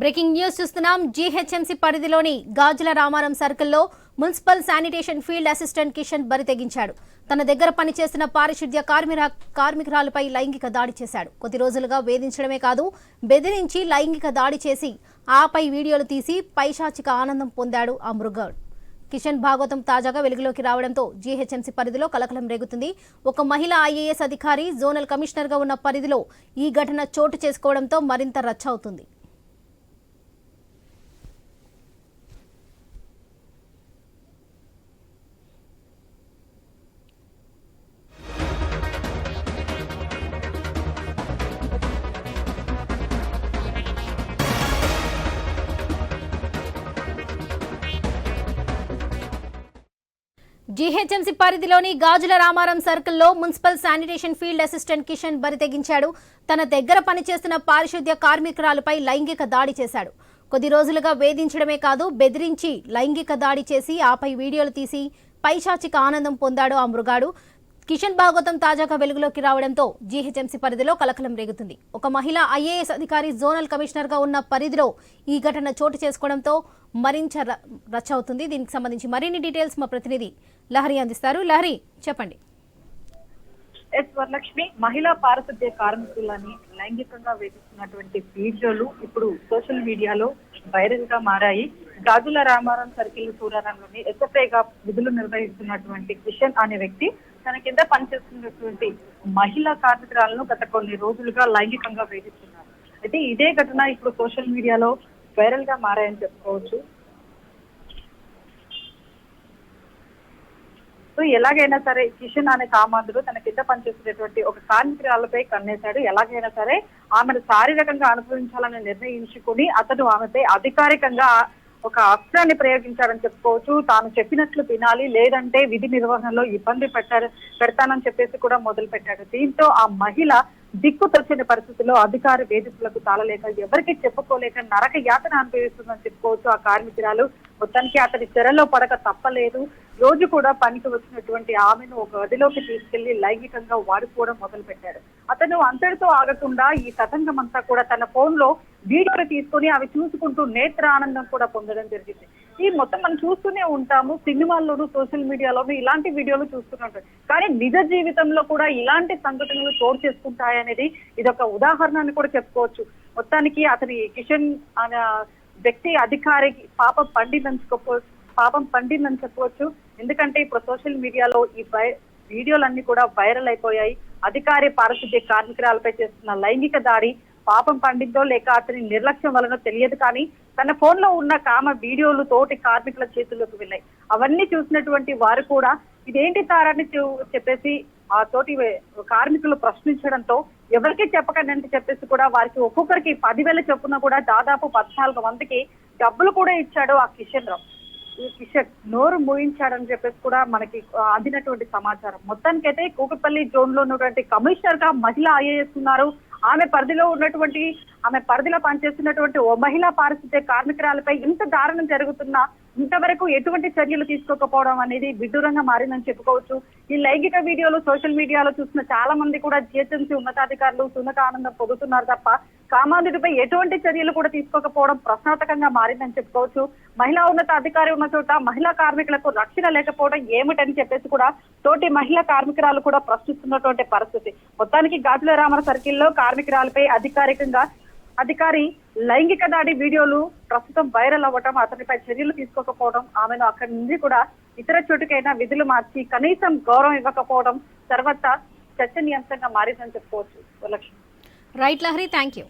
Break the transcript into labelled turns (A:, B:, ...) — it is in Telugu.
A: బ్రేకింగ్ న్యూస్ చూస్తున్నాం. జీహెచ్ఎంసీ పరిధిలోని గాజుల రామారం సర్కిల్లో municipal sanitation field assistant Kishan బరి తెగించాడు. తన దగ్గర పనిచేస్తున్న పారిశుద్ధ్య కార్మిక కార్మికురాలపై లైంగిక దాడి చేశాడు. కొద్ది రోజులుగా వేధించడమే కాదు బెదిరించి లైంగిక దాడి చేసి ఆపై వీడియోలు తీసి పైశాచిక ఆనందం పొందాడు ఆ మృగాడు. కిషన్ భాగవతం తాజాగా వెలుగులోకి రావడంతో జీహెచ్ఎంసీ పరిధిలో కలకలం రేగుతుంది. ఒక మహిళ ఐఏఎస్ అధికారి జోనల్ కమిషనర్గా ఉన్న పరిధిలో ఈ ఘటన చోటు చేసుకోవడంతో మరింత రచ్చ అవుతుంది. జీహెచ్ఎంసీ పరిధిలోని గాజుల రామారం సర్కిల్లో municipal sanitation field assistant Kishan బరి తెగించాడు తన దగ్గర పనిచేస్తున్న పారిశుద్ధ్య కార్మికురాలపై లైంగిక దాడి చేశాడు. కొద్ది రోజులుగా వేధించడమే కాదు బెదిరించి లైంగిక దాడి చేసి ఆపై వీడియోలు తీసి పైశాచిక ఆనందం పొందాడు ఆ మృగాడు. కిషన్ భాగవతం తాజాగా వెలుగులోకి రావడంతో జీహెచ్ఎంసీ పరిధిలో కలకలం రేగుతుంది. ఒక మహిళ ఐఏఎస్ అధికారి జోనల్ కమిషనర్గా ఉన్న పరిధిలో ఈ ఘటన చోటు చేసుకోవడంతో మరింత ర- రచ్చ అవుతుంది. దీనికి సంబంధించి మరిన్ని డీటెయిల్స్ మా ప్రతినిధి లహరి అందిస్తారు. లహరి చెప్పండి.
B: ఎస్ వరలక్ష్మి మహిళా పారిశుద్ధ్య కార్మికులని లైంగికంగా వేధిస్తున్నటువంటి వీడియోలు ఇప్పుడు సోషల్ మీడియాలో వైరల్గా మారాయి. గాజుల రామారం సర్కిల్ సూరారంలోని ఎస్ఎఫ్ఐగా విధులు నిర్వహిస్తున్నటువంటి కిషన్ అనే వ్యక్తి తన కింద పనిచేస్తున్నటువంటి మహిళా కార్మికురాలను గత కొన్ని రోజులుగా లైంగికంగా వేధిస్తున్నారు. అయితే ఇదే ఘటన ఇప్పుడు సోషల్ మీడియాలో వైరల్గా మారాయని చెప్పుకోవచ్చు. ఎలాగైనా సరే కిషన్ అనే కామాంధుడు తన కింద పనిచేసేటటువంటి ఒక కార్మికురాలపై కన్నేశాడు. ఎలాగైనా సరే ఆమెను శారీరకంగా అనుభవించాలని నిర్ణయించుకుని అతను ఆమెపై అధికారికంగా ఒక అస్త్రాన్ని ప్రయోగించాడని చెప్పుకోవచ్చు. తాను చెప్పినట్లు వినాలి లేదంటే విధి నిర్వహణలో ఇబ్బంది పెట్టారు పెడతానని చెప్పేసి కూడా మొదలు పెట్టాడు దీంతో ఆ మహిళ దిక్కు తొచ్చిన పరిస్థితుల్లో అధికార వేధింపులకు తాళలేక ఎవరికి చెప్పుకోలేక నరక యాతన అనుభవిస్తుందని చెప్పుకోవచ్చు ఆ కార్మికురాలు. మొత్తానికి అతని చెరలో పడక తప్పలేదు. రోజు కూడా పనికి వచ్చినటువంటి ఆమెను ఒక గదిలోకి తీసుకెళ్ళి లైంగికంగా వాడుకోవడం మొదలు పెట్టాడు అతను అంతటితో ఆగకుండా ఈ తతంగం అంతా కూడా తన ఫోన్లో వీడియోలు తీసుకొని అవి చూసుకుంటూ నేత్ర ఆనందం కూడా పొందడం జరిగింది. ఈ మొత్తం మనం చూస్తూనే ఉంటాము సినిమాల్లోనూ సోషల్ మీడియాలోనూ ఇలాంటి వీడియోలు చూస్తూనే ఉంటాం. కానీ నిజ జీవితంలో కూడా ఇలాంటి సంఘటనలు చోటు చేసుకుంటాయనేది ఇది ఒక ఉదాహరణ అని కూడా చెప్పుకోవచ్చు. మొత్తానికి అతని కిషన్ అనే వ్యక్తి అధికారికి పాపం పండిందని పాపం పండిందని చెప్పవచ్చు ఎందుకంటే ఇప్పుడు సోషల్ మీడియాలో ఈ వై- వీడియోలన్నీ కూడా వైరల్ అయిపోయాయి. అధికారి పారిశుద్ధ్య కార్మికురాలపై చేస్తున్న లైంగిక దాడి పాపం పండిందో లేక అతని నిర్లక్ష్యం వలన తెలియదు కానీ తన ఫోన్లో ఉన్న కామ వీడియోలు తోటి కార్మికుల చేతుల్లోకి వెళ్ళాయి. అవన్నీ చూసినటువంటి వారు కూడా ఇదేంటి తారని చూ- చెప్పేసి ఆ తోటి కార్మికులు ప్రశ్నించడంతో ఎవరికి చెప్పకండి అని చెప్పేసి కూడా వారికి ఒక్కొక్కరికి పదివేల చొప్పున కూడా దాదాపు పద్నాలుగు మందికి డబ్బులు కూడా ఇచ్చాడు ఆ కిషన్ రావు. ఈ కిషన్ నోరు మూయించాడని చెప్పేసి కూడా మనకి అందినటువంటి సమాచారం. మొత్తానికైతే కూకపల్లి జోన్లో ఉన్నటువంటి కమిషనర్గా మహిళ ఐఏఎస్ ఉన్నారు. ఆమె పరిధిలో ఉన్నటువంటి ఆమె పరిధిలో పనిచేస్తున్నటువంటి ఓ మహిళా పారిశుద్ధ్య కార్మికురాలపై ఇంత దారుణం జరుగుతున్నా ఇంతవరకు ఎటువంటి చర్యలు తీసుకోకపోవడం అనేది విడ్డూరంగా మారిందని చెప్పుకోవచ్చు. ఈ లైంగిక వీడియోలు సోషల్ మీడియాలో చూసిన చాలా మంది కూడా జిహెచ్ఎంసీ ఉన్నతాధికారులు సున్నత ఆనందం పొందుతున్నారు తప్ప కామాంధుడిపై ఎటువంటి చర్యలు కూడా తీసుకోకపోవడం ప్రశ్నార్థకంగా మారిందని చెప్పుకోవచ్చు. మహిళా ఉన్నత అధికారి ఉన్న చోట మహిళా కార్మికులకు రక్షణ లేకపోవడం ఏమిటని చెప్పేసి కూడా తోటి మహిళా కార్మికురాలు కూడా ప్రశ్నిస్తున్నటువంటి పరిస్థితి. మొత్తానికి గాజుల రామర సర్కిల్లో కార్మికురాలపై అధికారికంగా అధికారి లైంగిక దాడి వీడియోలు ప్రస్తుతం వైరల్ అవ్వటం అతనిపై చర్యలు తీసుకోకపోవడం ఆమెను అక్కడి నుంచి కూడా ఇతర చోటుకైనా విధులు మార్చి కనీసం గౌరవం ఇవ్వకపోవడం తర్వాత చర్చనీయాంశంగా మారిందని చెప్పుకోవచ్చు. Lakshmi
A: right Lahari thank you